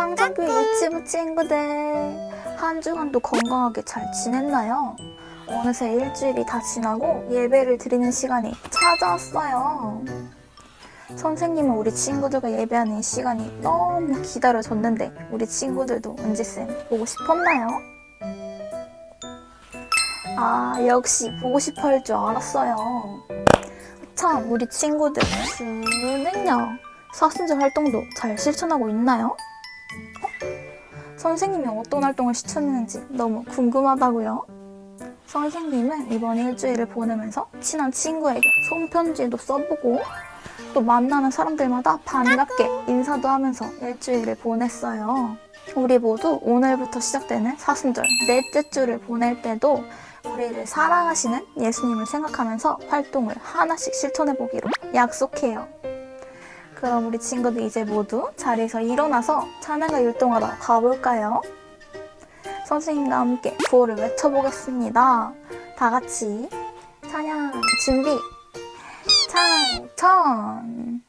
창작교회 유치부 친구들 한 주간도 건강하게 잘 지냈나요? 어느새 일주일이 다 지나고 예배를 드리는 시간이 찾아왔어요. 선생님은 우리 친구들과 예배하는 이 시간이 너무 기다려졌는데 우리 친구들도 은지쌤 보고 싶었나요? 아 역시 보고 싶어 할 줄 알았어요. 참 우리 친구들 수는요 사순절 활동도 잘 실천하고 있나요? 어? 선생님이 어떤 활동을 실천했는지 너무 궁금하다고요. 선생님은 이번 일주일을 보내면서 친한 친구에게 손편지도 써보고 또 만나는 사람들마다 반갑게 인사도 하면서 일주일을 보냈어요. 우리 모두 오늘부터 시작되는 사순절 넷째 주를 보낼 때도 우리를 사랑하시는 예수님을 생각하면서 활동을 하나씩 실천해 보기로 약속해요. 그럼 우리 친구들 이제 모두 자리에서 일어나서 찬양과 율동하러 가볼까요? 선생님과 함께 구호를 외쳐보겠습니다. 다 같이 찬양 준비 찬천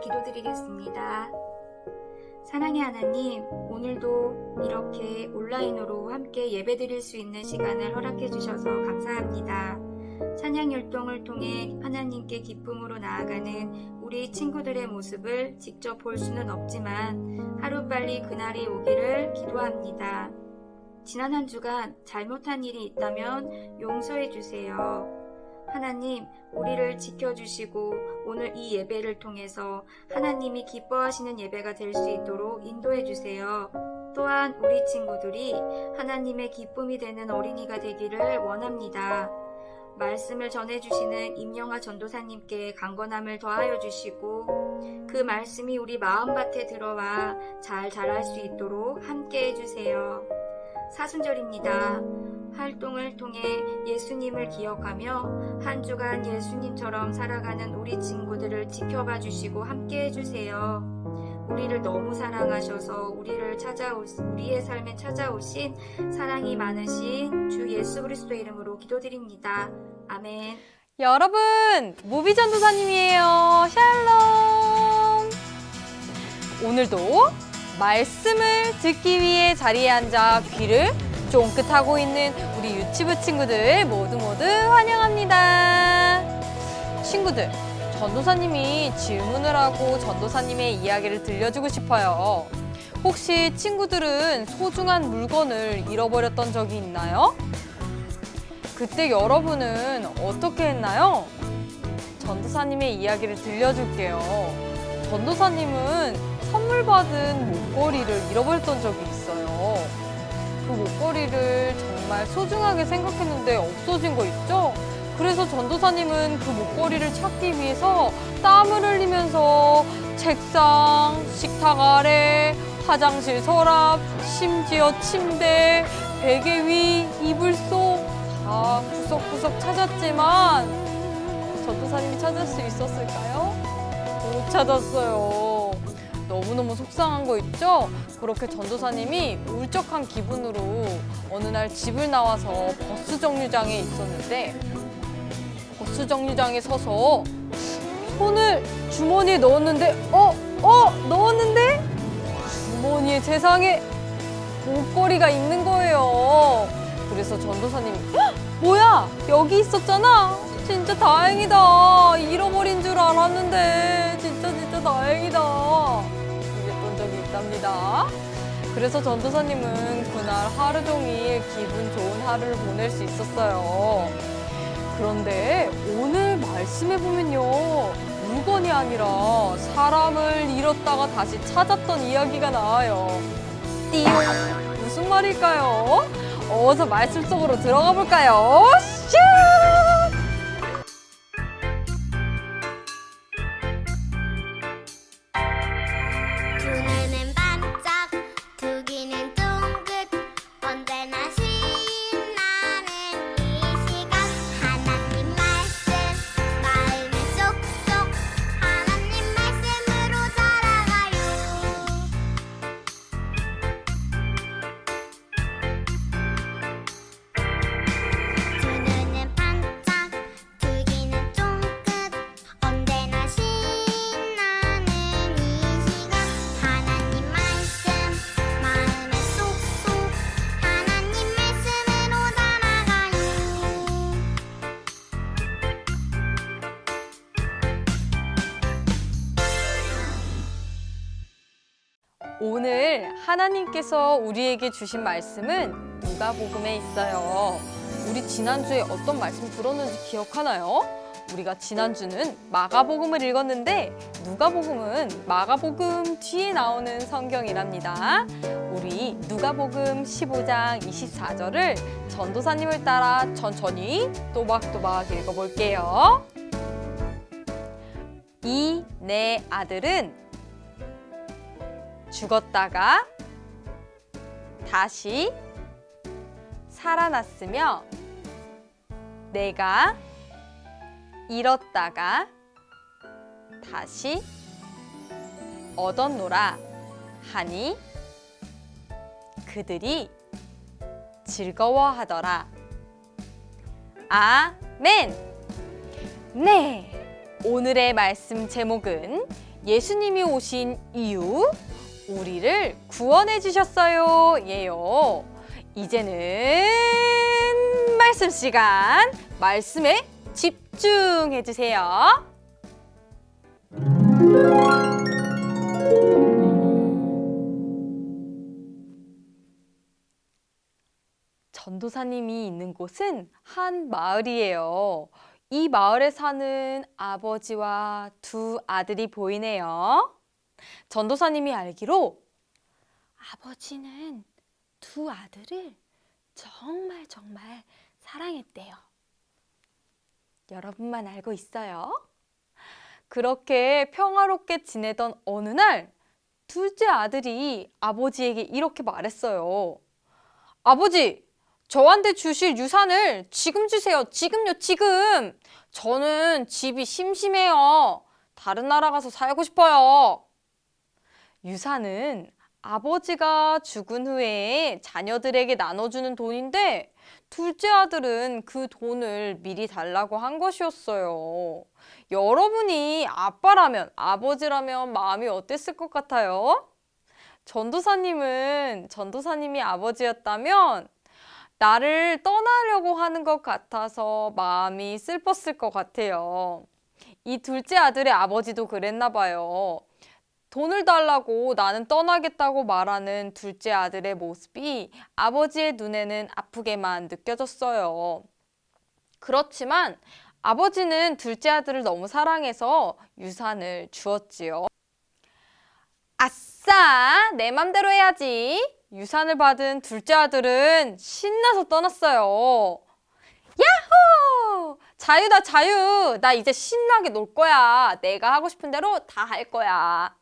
기도드리겠습니다. 사랑의 하나님, 오늘도 이렇게 온라인으로 함께 예배드릴 수 있는 시간을 허락해 주셔서 감사합니다. 찬양 율동을 통해 하나님께 기쁨으로 나아가는 우리 친구들의 모습을 직접 볼 수는 없지만 하루빨리 그날이 오기를 기도합니다. 지난 한 주간 잘못한 일이 있다면 용서해 주세요. 하나님, 우리를 지켜주시고 오늘 이 예배를 통해서 하나님이 기뻐하시는 예배가 될 수 있도록 인도해 주세요. 또한 우리 친구들이 하나님의 기쁨이 되는 어린이가 되기를 원합니다. 말씀을 전해주시는 임영아 전도사님께 강건함을 더하여 주시고 그 말씀이 우리 마음밭에 들어와 잘 자랄 수 있도록 함께 해주세요. 사순절입니다. 활동을 통해 예수님을 기억하며 한 주간 예수님처럼 살아가는 우리 친구들을 지켜봐 주시고 함께 해주세요. 우리를 너무 사랑하셔서 우리를 찾아오 우리의 삶에 찾아오신 사랑이 많으신 주 예수 그리스도의 이름으로 기도드립니다. 아멘. 여러분, 무비 전도사님이에요. 샬롬. 오늘도 말씀을 듣기 위해 자리에 앉아 귀를 쫑긋하고 있는 우리 유치부 친구들 모두 모두 환영합니다. 친구들, 전도사님이 질문을 하고 전도사님의 이야기를 들려주고 싶어요. 혹시 친구들은 소중한 물건을 잃어버렸던 적이 있나요? 그때 여러분은 어떻게 했나요? 전도사님의 이야기를 들려줄게요. 전도사님은 선물 받은 목걸이를 잃어버렸던 적이 있어요. 그 목걸이를 정말 소중하게 생각했는데 없어진 거 있죠? 그래서 전도사님은 그 목걸이를 찾기 위해서 땀을 흘리면서 책상, 식탁 아래, 화장실 서랍, 심지어 침대, 베개 위, 이불 속 다 구석구석 찾았지만 전도사님이 찾을 수 있었을까요? 못 찾았어요. 너무너무 속상한 거 있죠? 그렇게 전도사님이 울적한 기분으로 어느 날 집을 나와서 버스 정류장에 있었는데 버스 정류장에 서서 손을 주머니에 넣었는데 어? 어? 넣었는데 주머니에 세상에 목걸이가 있는 거예요. 그래서 전도사님이 "헉! 뭐야 여기 있었잖아 진짜 다행이다 잃어버린 줄 알았는데 진짜 진짜 다행이다 있답니다 그래서 전도사님은 그날 하루 종일 기분 좋은 하루를 보낼 수 있었어요 그런데 오늘 말씀해 보면요 물건이 아니라 사람을 잃었다가 다시 찾았던 이야기가 나와요 띠용 무슨 말일까요? 어서 말씀 속으로 들어가 볼까요? 하나님께서 우리에게 주신 말씀은 누가복음에 있어요. 우리 지난주에 어떤 말씀 들었는지 기억하나요? 우리가 지난주는 마가복음을 읽었는데 누가복음은 마가복음 뒤에 나오는 성경이랍니다. 우리 누가복음 15장 24절을 전도사님을 따라 천천히 또박또박 읽어볼게요. 이 내 아들은 죽었다가 다시 살아났으며 내가 잃었다가 다시 얻었노라 하니 그들이 즐거워하더라. 아멘. 네. 오늘의 말씀 제목은 예수님이 오신 이유 우리를 구원해 주셨어요. 예요. 이제는 말씀 시간. 말씀에 집중해 주세요. 전도사님이 있는 곳은 한 마을이에요. 이 마을에 사는 아버지와 두 아들이 보이네요. 전도사님이 알기로 아버지는 두 아들을 정말 정말 사랑했대요. 여러분만 알고 있어요? 그렇게 평화롭게 지내던 어느 날 둘째 아들이 아버지에게 이렇게 말했어요. 아버지, 저한테 주실 유산을 지금 주세요. 지금요, 지금. 저는 집이 심심해요. 다른 나라 가서 살고 싶어요. 유산은 아버지가 죽은 후에 자녀들에게 나눠주는 돈인데 둘째 아들은 그 돈을 미리 달라고 한 것이었어요. 여러분이 아빠라면, 아버지라면 마음이 어땠을 것 같아요? 전도사님은 전도사님이 아버지였다면 나를 떠나려고 하는 것 같아서 마음이 슬펐을 것 같아요. 이 둘째 아들의 아버지도 그랬나 봐요. 돈을 달라고 나는 떠나겠다고 말하는 둘째 아들의 모습이 아버지의 눈에는 아프게만 느껴졌어요. 그렇지만 아버지는 둘째 아들을 너무 사랑해서 유산을 주었지요. 아싸! 내 맘대로 해야지. 유산을 받은 둘째 아들은 신나서 떠났어요. 야호! 자유다, 자유! 나 이제 신나게 놀 거야. 내가 하고 싶은 대로 다 할 거야.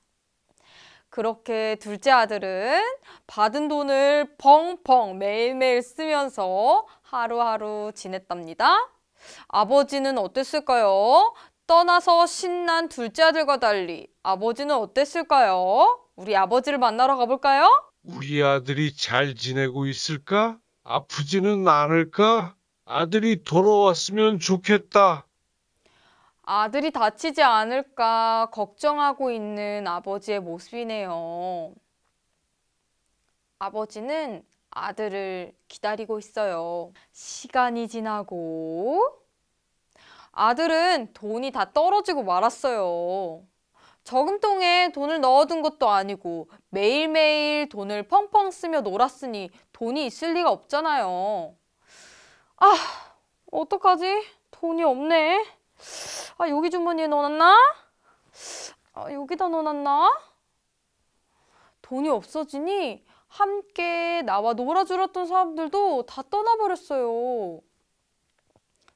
그렇게 둘째 아들은 받은 돈을 펑펑 매일매일 쓰면서 하루하루 지냈답니다. 아버지는 어땠을까요? 떠나서 신난 둘째 아들과 달리 아버지는 어땠을까요? 우리 아버지를 만나러 가볼까요? 우리 아들이 잘 지내고 있을까? 아프지는 않을까? 아들이 돌아왔으면 좋겠다. 아들이 다치지 않을까 걱정하고 있는 아버지의 모습이네요. 아버지는 아들을 기다리고 있어요. 시간이 지나고 아들은 돈이 다 떨어지고 말았어요. 저금통에 돈을 넣어둔 것도 아니고 매일매일 돈을 펑펑 쓰며 놀았으니 돈이 있을 리가 없잖아요. 아, 어떡하지? 돈이 없네. 아, 여기 주머니에 넣어놨나? 아, 여기다 넣어놨나? 돈이 없어지니 함께 나와 놀아주었던 사람들도 다 떠나버렸어요.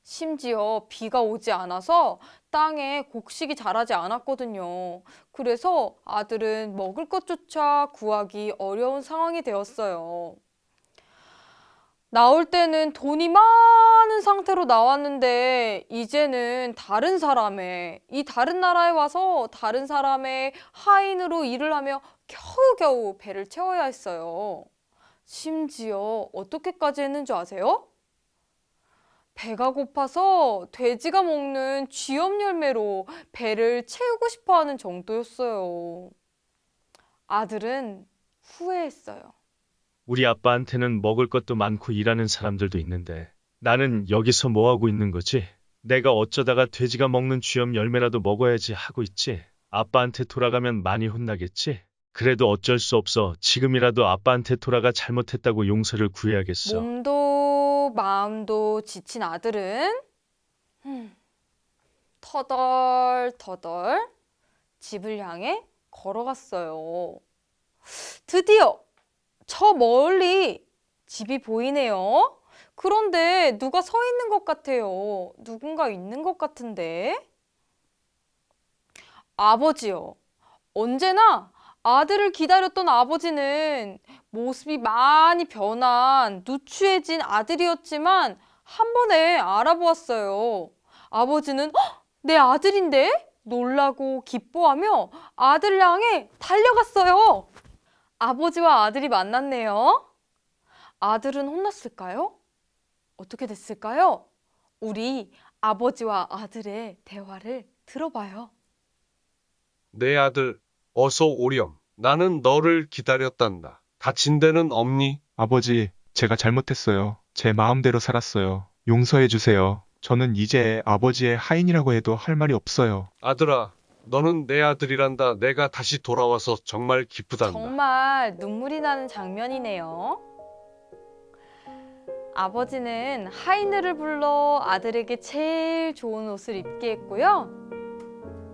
심지어 비가 오지 않아서 땅에 곡식이 자라지 않았거든요. 그래서 아들은 먹을 것조차 구하기 어려운 상황이 되었어요. 나올 때는 돈이 많은 상태로 나왔는데 이제는 다른 사람의 이 다른 나라에 와서 다른 사람의 하인으로 일을 하며 겨우겨우 배를 채워야 했어요. 심지어 어떻게까지 했는지 아세요? 배가 고파서 돼지가 먹는 쥐염 열매로 배를 채우고 싶어 하는 정도였어요. 아들은 후회했어요. 우리 아빠한테는 먹을 것도 많고 일하는 사람들도 있는데 나는 여기서 뭐 하고 있는 거지? 내가 어쩌다가 돼지가 먹는 쥐염 열매라도 먹어야지 하고 있지. 아빠한테 돌아가면 많이 혼나겠지? 그래도 어쩔 수 없어. 지금이라도 아빠한테 돌아가 잘못했다고 용서를 구해야겠어. 몸도 마음도 지친 아들은 음, 터덜터덜 집을 향해 걸어갔어요. 드디어 저 멀리 집이 보이네요. 그런데 누가 서 있는 것 같아요. 누군가 있는 것 같은데. 아버지요. 언제나 아들을 기다렸던 아버지는 모습이 많이 변한 누추해진 아들이었지만 한 번에 알아보았어요. 아버지는 "헉, 내 아들인데? 놀라고 기뻐하며 아들을 향해 달려갔어요. 아버지와 아들이 만났네요. 아들은 혼났을까요? 어떻게 됐을까요? 우리 아버지와 아들의 대화를 들어봐요. 내 아들, 어서 오렴. 나는 너를 기다렸단다. 다친 데는 없니? 아버지, 제가 잘못했어요. 제 마음대로 살았어요. 용서해 주세요. 저는 이제 아버지의 하인이라고 해도 할 말이 없어요. 아들아, 너는 내 아들이란다. 내가 다시 돌아와서 정말 기쁘단다. 정말 눈물이 나는 장면이네요. 아버지는 하이느를 불러 아들에게 제일 좋은 옷을 입게 했고요.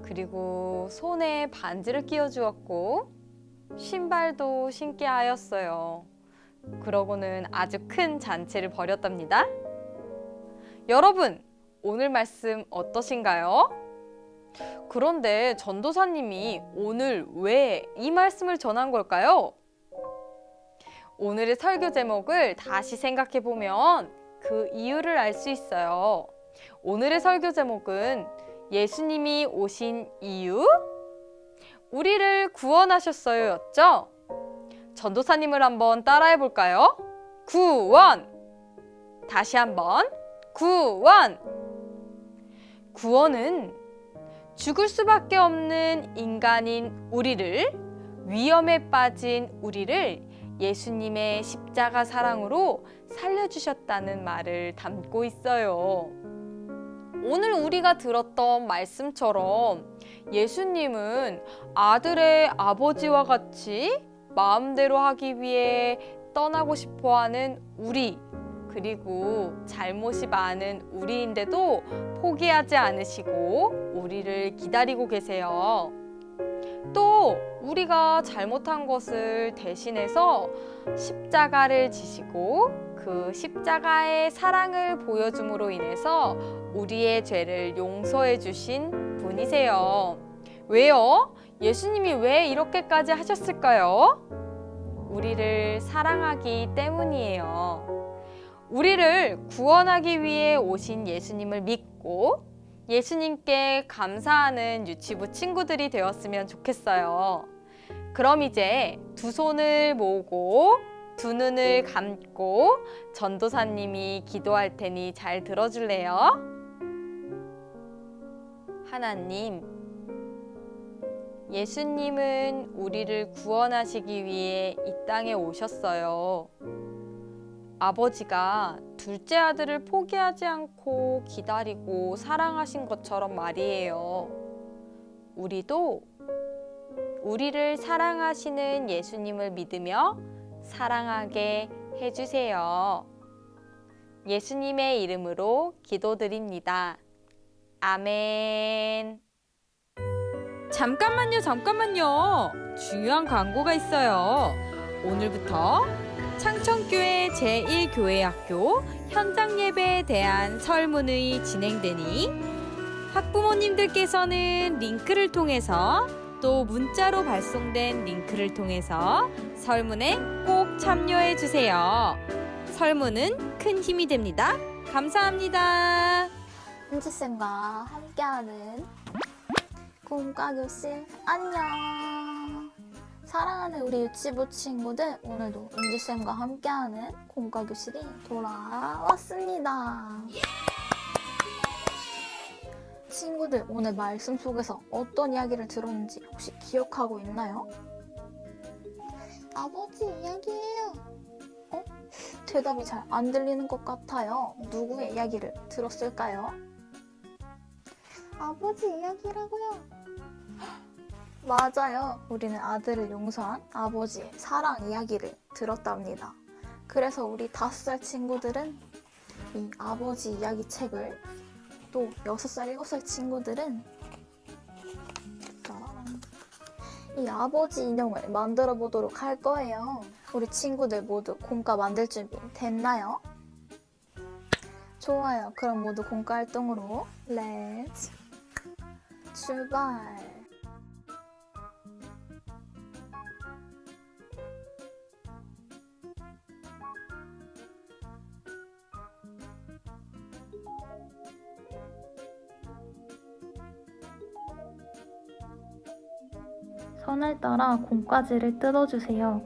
그리고 손에 반지를 끼워 주었고 신발도 신게 하였어요. 그러고는 아주 큰 잔치를 벌였답니다. 여러분, 오늘 말씀 어떠신가요? 그런데 전도사님이 오늘 왜 이 말씀을 전한 걸까요? 오늘의 설교 제목을 다시 생각해 보면 그 이유를 알 수 있어요. 오늘의 설교 제목은 예수님이 오신 이유? 우리를 구원하셨어요 였죠? 전도사님을 한번 따라해 볼까요? 구원! 다시 한번 구원! 구원은 죽을 수밖에 없는 인간인 우리를 위험에 빠진 우리를 예수님의 십자가 사랑으로 살려주셨다는 말을 담고 있어요. 오늘 우리가 들었던 말씀처럼 예수님은 아들의 아버지와 같이 마음대로 하기 위해 떠나고 싶어 하는 우리, 그리고 잘못이 많은 우리인데도 포기하지 않으시고 우리를 기다리고 계세요. 또 우리가 잘못한 것을 대신해서 십자가를 지시고 그 십자가의 사랑을 보여줌으로 인해서 우리의 죄를 용서해 주신 분이세요. 왜요? 예수님이 왜 이렇게까지 하셨을까요? 우리를 사랑하기 때문이에요. 우리를 구원하기 위해 오신 예수님을 믿고 예수님께 감사하는 유치부 친구들이 되었으면 좋겠어요. 그럼 이제 두 손을 모으고 두 눈을 감고 전도사님이 기도할 테니 잘 들어줄래요? 하나님, 예수님은 우리를 구원하시기 위해 이 땅에 오셨어요. 아버지가 둘째 아들을 포기하지 않고 기다리고 사랑하신 것처럼 말이에요. 우리도 우리를 사랑하시는 예수님을 믿으며 사랑하게 해주세요. 예수님의 이름으로 기도드립니다. 아멘. 잠깐만요, 잠깐만요. 중요한 광고가 있어요. 오늘부터 창천교회 제1교회학교 현장 예배에 대한 설문이 진행되니 학부모님들께서는 링크를 통해서 또 문자로 발송된 링크를 통해서 설문에 꼭 참여해 주세요. 설문은 큰 힘이 됩니다. 감사합니다. 은지쌤과 함께하는 꿈가교실 안녕 사랑하는 우리 유치부 친구들 오늘도 은지쌤과 함께하는 꿈가교실이 돌아왔습니다 친구들 오늘 말씀 속에서 어떤 이야기를 들었는지 혹시 기억하고 있나요? 아버지 이야기예요 어? 대답이 잘 안 들리는 것 같아요 누구의 이야기를 들었을까요? 아버지 이야기라고요. 맞아요. 우리는 아들을 용서한 아버지의 사랑 이야기를 들었답니다. 그래서 우리 다섯 살 친구들은 이 아버지 이야기 책을 또 여섯 살, 일곱 살 친구들은. 이 아버지 인형을 만들어 보도록 할 거예요. 우리 친구들 모두 공과 만들 준비 됐나요? 좋아요. 그럼 모두 공과 활동으로 렛츠 출발. 선을 따라 곰까지를 뜯어주세요.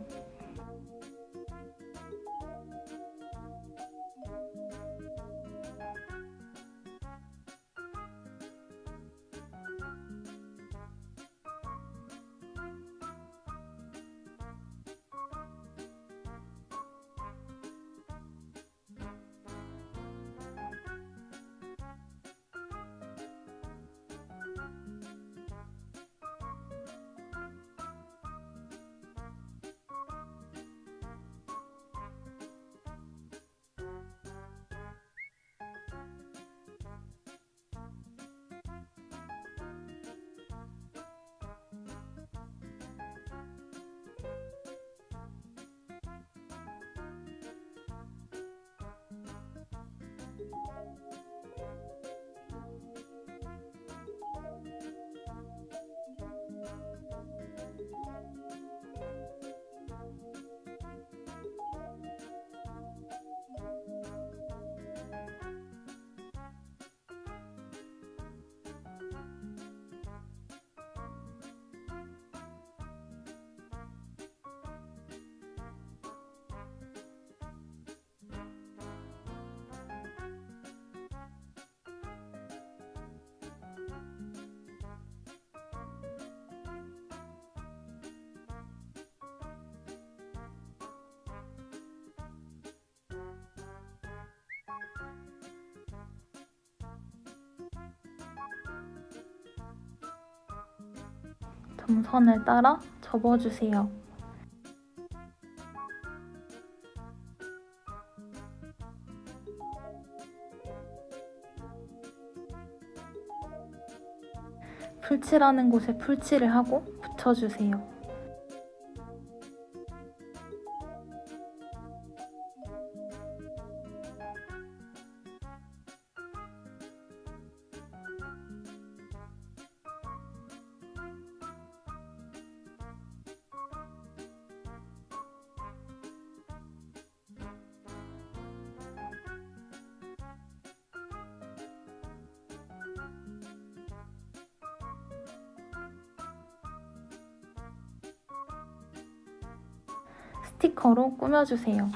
동선을 따라 접어주세요. 풀칠하는 곳에 풀칠을 하고 붙여주세요. 스티커로 꾸며주세요.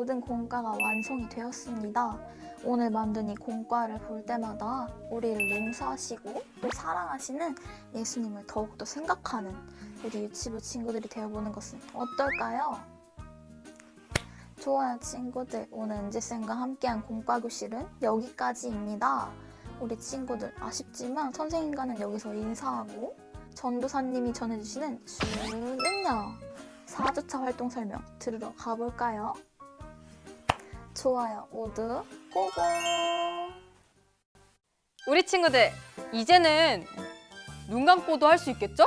모든 공과가 완성이 되었습니다. 오늘 만든 이 공과를 볼 때마다 우리를 용서하시고 또 사랑하시는 예수님을 더욱더 생각하는 우리 유치부 친구들이 되어보는 것은 어떨까요? 좋아요 친구들 오늘 은지쌤과 함께한 공과교실은 여기까지입니다. 우리 친구들 아쉽지만 선생님과는 여기서 인사하고 전도사님이 전해주시는 주는요 4주차 활동 설명 들으러 가볼까요? 좋아요 모두 고고 우리 친구들, 이제는 눈 감고도 할 수 있겠죠?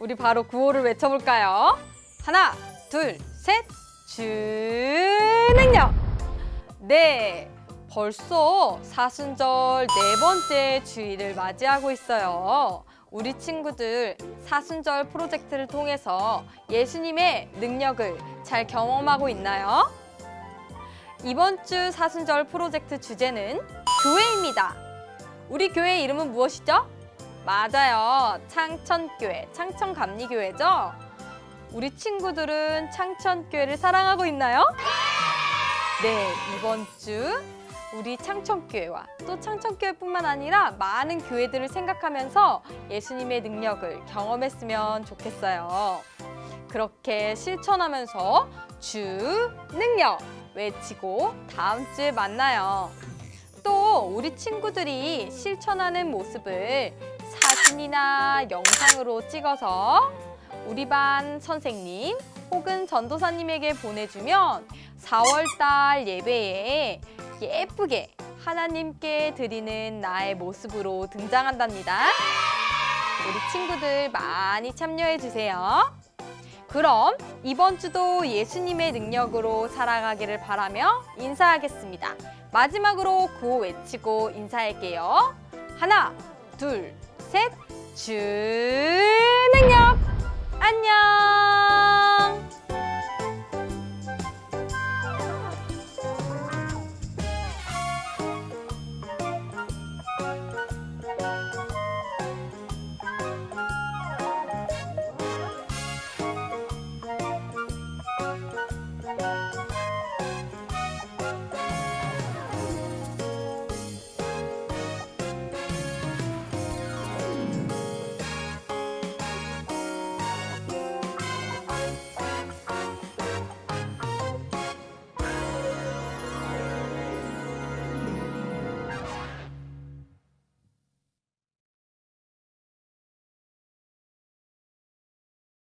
우리 바로 구호를 외쳐볼까요? 하나, 둘, 셋, 주능력! 네, 벌써 사순절 네 번째 주일을 맞이하고 있어요. 우리 친구들 사순절 프로젝트를 통해서 예수님의 능력을 잘 경험하고 있나요? 이번 주 사순절 프로젝트 주제는 교회입니다. 우리 교회 이름은 무엇이죠? 맞아요. 창천교회, 창천감리교회죠? 우리 친구들은 창천교회를 사랑하고 있나요? 네, 이번 주 우리 창천교회와 또 창천교회뿐만 아니라 많은 교회들을 생각하면서 예수님의 능력을 경험했으면 좋겠어요. 그렇게 실천하면서 주 능력 외치고 다음 주에 만나요. 또 우리 친구들이 실천하는 모습을 사진이나 영상으로 찍어서 우리 반 선생님 혹은 전도사님에게 보내주면 4월달 예배에 예쁘게 하나님께 드리는 나의 모습으로 등장한답니다. 우리 친구들 많이 참여해 주세요. 그럼 이번 주도 예수님의 능력으로 살아가기를 바라며 인사하겠습니다. 마지막으로 구호 외치고 인사할게요. 하나, 둘, 셋, 주 능력! 안녕!